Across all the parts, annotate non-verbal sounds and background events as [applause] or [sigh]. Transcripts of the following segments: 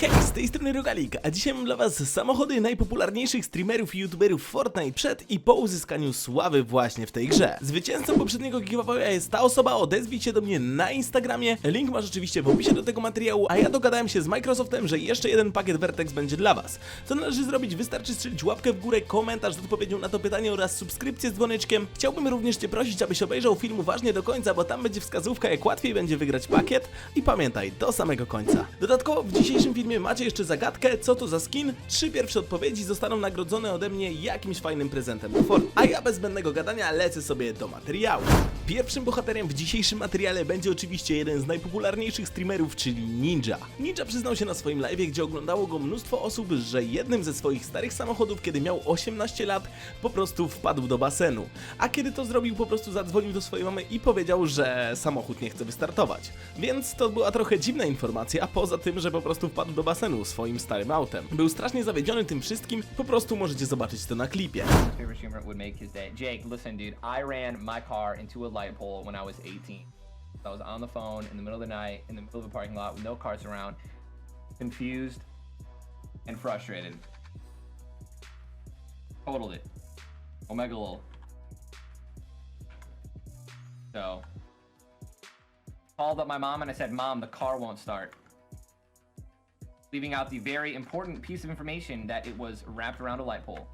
Hej, z tej strony Rogalik, a dzisiaj mam dla was samochody najpopularniejszych streamerów i youtuberów Fortnite przed i po uzyskaniu sławy właśnie w tej grze. Zwycięzcą poprzedniego giveawaya jest ta osoba, odezwij się do mnie na Instagramie, link masz oczywiście w opisie do tego materiału, a ja dogadałem się z Microsoftem, że jeszcze jeden pakiet Vertex będzie dla was. Co należy zrobić? Wystarczy strzelić łapkę w górę, komentarz z odpowiedzią na to pytanie oraz subskrypcję z dzwoneczkiem. Chciałbym również cię prosić, abyś obejrzał film uważnie do końca, bo tam będzie wskazówka jak łatwiej będzie wygrać pakiet i pamiętaj, do samego końca. Dodatkowo w dzisiejszym filmie macie jeszcze zagadkę, co to za skin. Trzy pierwsze odpowiedzi zostaną nagrodzone ode mnie jakimś fajnym prezentem do. A ja bez zbędnego gadania lecę sobie do materiału. Pierwszym bohaterem w dzisiejszym materiale będzie oczywiście jeden z najpopularniejszych streamerów, czyli Ninja. Ninja przyznał się na swoim live, gdzie oglądało go mnóstwo osób, że jednym ze swoich starych samochodów, kiedy miał 18 lat, po prostu wpadł do basenu. A kiedy to zrobił, po prostu zadzwonił do swojej mamy i powiedział, że samochód nie chce wystartować. Więc to była trochę dziwna informacja, poza tym, że po prostu wpadł do basenu swoim starym autem. Był strasznie zawiedziony tym wszystkim, po prostu możecie zobaczyć to na klipie. Jake, listen, dude, I ran my car into a light pole when I was 18. I was on the phone in the middle of the night, in the middle of a parking lot with no cars around, confused and frustrated. Totaled it. Omega lol. So, called up my mom and I said, Mom, the car won't start. Leaving out the very important piece of information that it was wrapped around a light pole.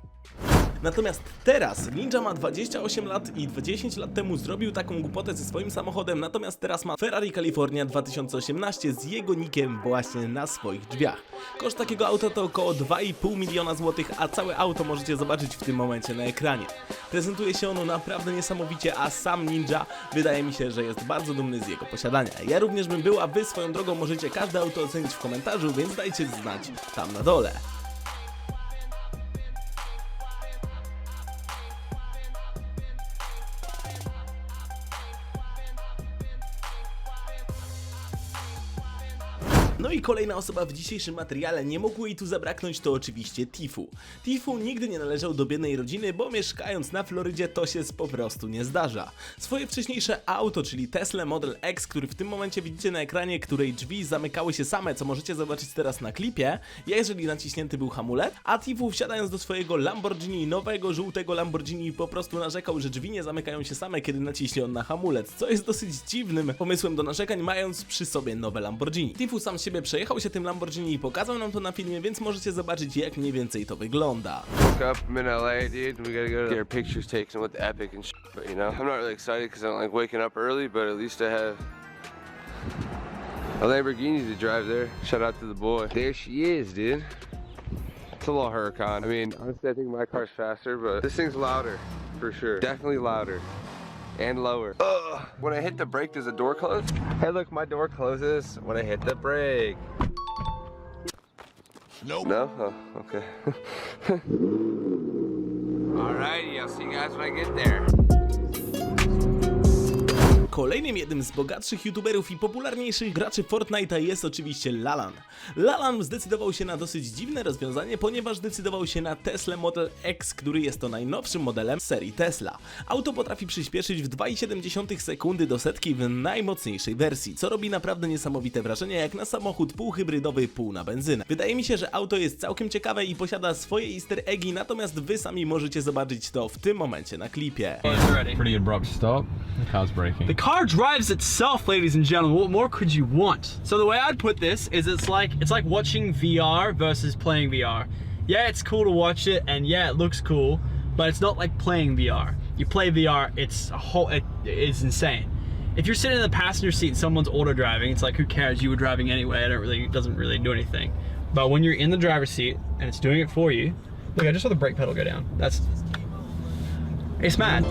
Natomiast teraz Ninja ma 28 lat i 10 lat temu zrobił taką głupotę ze swoim samochodem, natomiast teraz ma Ferrari California 2018 z jego nikiem właśnie na swoich drzwiach. Koszt takiego auta to około 2,5 miliona złotych, a całe auto możecie zobaczyć w tym momencie na ekranie. Prezentuje się ono naprawdę niesamowicie, a sam Ninja wydaje mi się, że jest bardzo dumny z jego posiadania. Ja również bym był, a wy swoją drogą możecie każde auto ocenić w komentarzu, więc dajcie znać tam na dole. No i kolejna osoba w dzisiejszym materiale, nie mogło jej tu zabraknąć, to oczywiście Tifu. Tifu nigdy nie należał do biednej rodziny, bo mieszkając na Florydzie to się po prostu nie zdarza. Swoje wcześniejsze auto, czyli Tesla Model X, który w tym momencie widzicie na ekranie, której drzwi zamykały się same, co możecie zobaczyć teraz na klipie, jeżeli naciśnięty był hamulec, a Tifu wsiadając do swojego Lamborghini, nowego żółtego Lamborghini, po prostu narzekał, że drzwi nie zamykają się same, kiedy naciśnie on na hamulec, co jest dosyć dziwnym pomysłem do narzekań, mając przy sobie nowe Lamborghini. Tifu sam z siebie przejechał się tym Lamborghini i pokazał nam to na filmie, więc możecie zobaczyć jak mniej więcej to wygląda. LA, go early. A Lamborghini to drive there. Shout out to the boy. There she is, dude. It's a little Huracan. I mean, honestly, I think my car's faster, but this thing's louder for sure. Definitely louder. And lower. Ugh. When I hit the brake, does the door close? Hey, look, my door closes when I hit the brake. Nope. No? Oh, okay. [laughs] Alrighty, I'll see you guys when I get there. Kolejnym jednym z bogatszych youtuberów i popularniejszych graczy Fortnite'a jest oczywiście Lalan. Lalan zdecydował się na dosyć dziwne rozwiązanie, ponieważ zdecydował się na Tesla Model X, który jest to najnowszym modelem serii Tesla. Auto potrafi przyspieszyć w 2,7 sekundy do setki w najmocniejszej wersji, co robi naprawdę niesamowite wrażenie jak na samochód półhybrydowy, pół na benzynę. Wydaje mi się, że auto jest całkiem ciekawe i posiada swoje easter eggi, natomiast wy sami możecie zobaczyć to w tym momencie na klipie. Pretty abrupt stop. The car's braking. Car drives itself, ladies and gentlemen. What more could you want? So the way I'd put this is it's like it's like watching VR versus playing VR. Yeah, it's cool to watch it and yeah, it looks cool, but it's not like playing VR. You play VR, it's a whole it, it's insane. If you're sitting in the passenger seat and someone's auto driving, it's like who cares? You were driving anyway. I don't really it doesn't really do anything. But when you're in the driver's seat and it's doing it for you, look, I just saw the brake pedal go down. That's it's mad.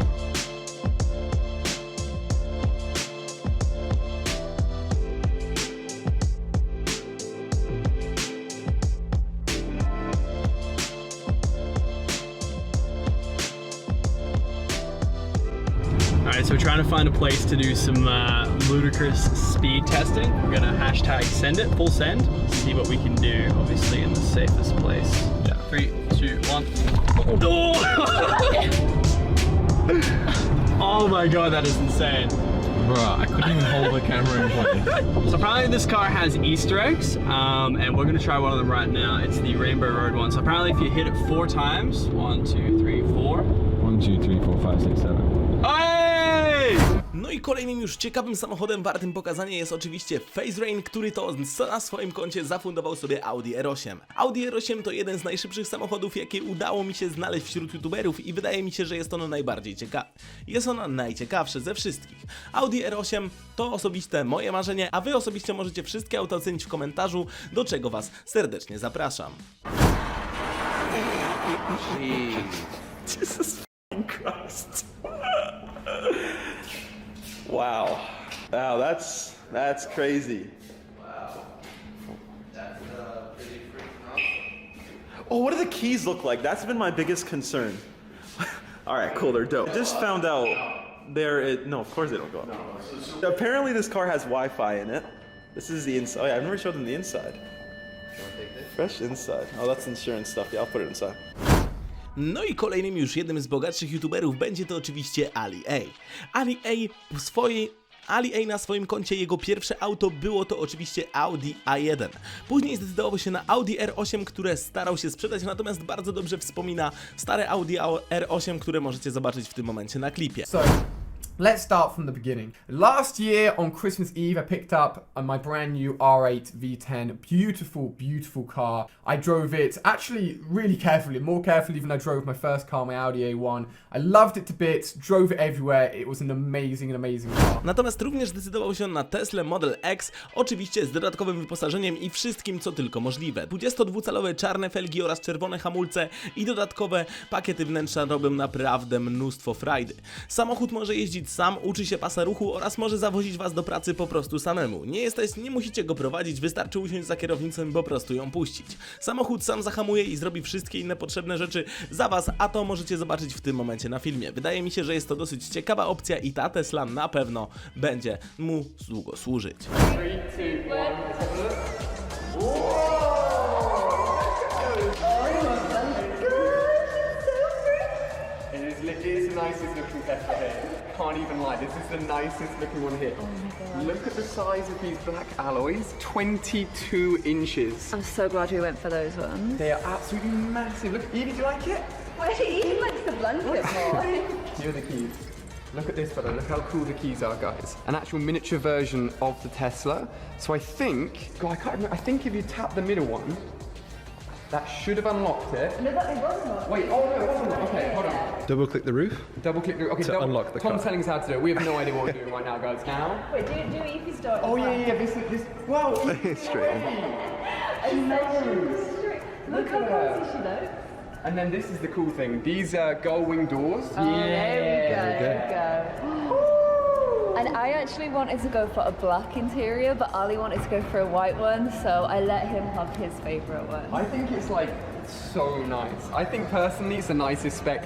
So we're trying to find a place to do some uh, ludicrous speed testing. We're gonna hashtag send it, full send, see what we can do, obviously in the safest place. Yeah. Three, two, one. Oh! [laughs] oh my god, that is insane. Bruh, I couldn't even hold the camera in place. So apparently this car has Easter eggs, um, and we're gonna try one of them right now. It's the Rainbow Road one. So apparently if you hit it four times, one, two, three, four. One, two, three, four, five, six, seven. Hey! No i kolejnym już ciekawym samochodem wartym pokazania jest oczywiście Phase Rain, który to na swoim koncie zafundował sobie Audi R8. Audi R8 to jeden z najszybszych samochodów, jakie udało mi się znaleźć wśród youtuberów i wydaje mi się, że jest ono najbardziej ciekawe. Jest ono najciekawsze ze wszystkich. Audi R8 to osobiste moje marzenie, a wy osobiście możecie wszystkie auta ocenić w komentarzu, do czego was serdecznie zapraszam. [laughs] Wow. Wow, that's that's crazy. Wow. That's uh, pretty freaking Oh, what do the keys look like? That's been my biggest concern. [laughs] All right, cool, they're dope. Just found out there. It, no, of course they don't go up. Apparently, this car has Wi-Fi in it. This is the inside. Oh, yeah, I've never showed them the inside. Fresh inside. Oh, that's insurance stuff. Yeah, I'll put it inside. No i kolejnym już jednym z bogatszych youtuberów będzie to oczywiście Ali A. Ali A w swojej Ali A na swoim koncie jego pierwsze auto było to oczywiście Audi A1. Później zdecydował się na Audi R8, które starał się sprzedać, natomiast bardzo dobrze wspomina stare Audi R8, które możecie zobaczyć w tym momencie na klipie. So, let's start from the beginning. Last year on Christmas Eve, I picked up my brand new R8 V10. Beautiful, beautiful car. I drove it actually really carefully, more carefully than I drove my first car, my Audi A1. I loved it to bits, drove it everywhere. It was an amazing, amazing car. Natomiast również zdecydował się na Tesla Model X, oczywiście z dodatkowym wyposażeniem i wszystkim co tylko możliwe. 22-calowe czarne felgi oraz czerwone hamulce i dodatkowe pakiety wnętrza robią naprawdę mnóstwo frajdy. Samochód może jeździć sam, uczy się pasa ruchu oraz może zawozić was do pracy po prostu samemu. Nie jesteś, nie musicie go prowadzić, wystarczy usiąść za kierownicą i po prostu ją puścić. Samochód sam zahamuje i zrobi wszystkie inne potrzebne rzeczy za was, a to możecie zobaczyć w tym momencie na filmie. Wydaje mi się, że jest to dosyć ciekawa opcja i ta Tesla na pewno będzie mu długo służyć. It is, it is the nicest looking Tesla here. Can't even lie, this is the nicest looking one here. Oh look at the size of these black alloys 22 inches. I'm so glad we went for those ones. They are absolutely massive. Look, Evie, do you like it? Wait, he likes the blanket [laughs] more. Here are the keys. Look at this fella, look how cool the keys are, guys. An actual miniature version of the Tesla. So I think, God, I can't remember, I think if you tap the middle one, that should have unlocked it. no, that it wasn't. Wait, oh no, it wasn't. Okay, hold on. Double click the roof. Double click the, okay, To double, unlock the Tom's car. telling us how to do it. We have no idea what we're doing right now, guys. Now. Wait, do, do Evie's door. Oh yeah, yeah, yeah, this, this, wow. [laughs] Straight in. [laughs] Look how cozy she looks. And then this is the cool thing. These are gull wing doors. Oh, there we go. There we go. [gasps] [gasps] And I actually wanted to go for a black interior, but Ali wanted to go for a white one, so I let him have his favourite one. I think it's like so nice. I think personally it's the nicest spec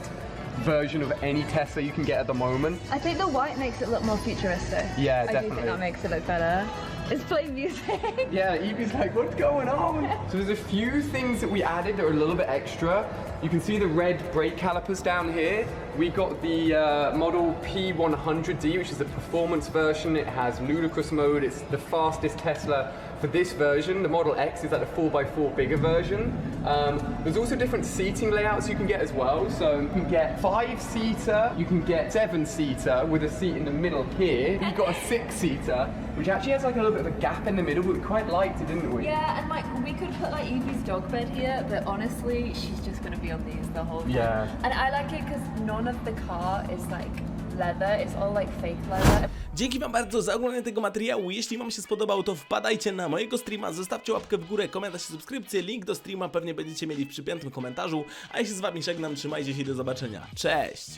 version of any Tesla you can get at the moment. I think the white makes it look more futuristic. Yeah, I do definitely. think that makes it look better. It's playing music. [laughs] Yeah, Evie's like, what's going on? so there's a few things that we added that are a little bit extra. You can see the red brake calipers down here. We got the uh, model P100D, which is the performance version. It has ludicrous mode. It's the fastest Tesla for this version. The Model X is like the 4x4 bigger version. Um, there's also different seating layouts you can get as well. So you can get five-seater, you can get seven-seater with a seat in the middle here. You've got a six-seater, which actually has like a little bit of a gap in the middle, but we quite liked it, didn't we? Yeah, and like we could put like Evie's dog bed here, but honestly, she's just gonna be on these the whole time. Yeah. And I like it because none of the car is like leather; it's all like fake leather. Dzięki wam bardzo za oglądanie tego materiału. Jeśli wam się spodobał, to wpadajcie na mojego streama, zostawcie łapkę w górę, komentarz i subskrypcję. Link do streama pewnie będziecie mieli w przypiętym komentarzu. A ja się z wami żegnam, trzymajcie się i do zobaczenia. Cześć!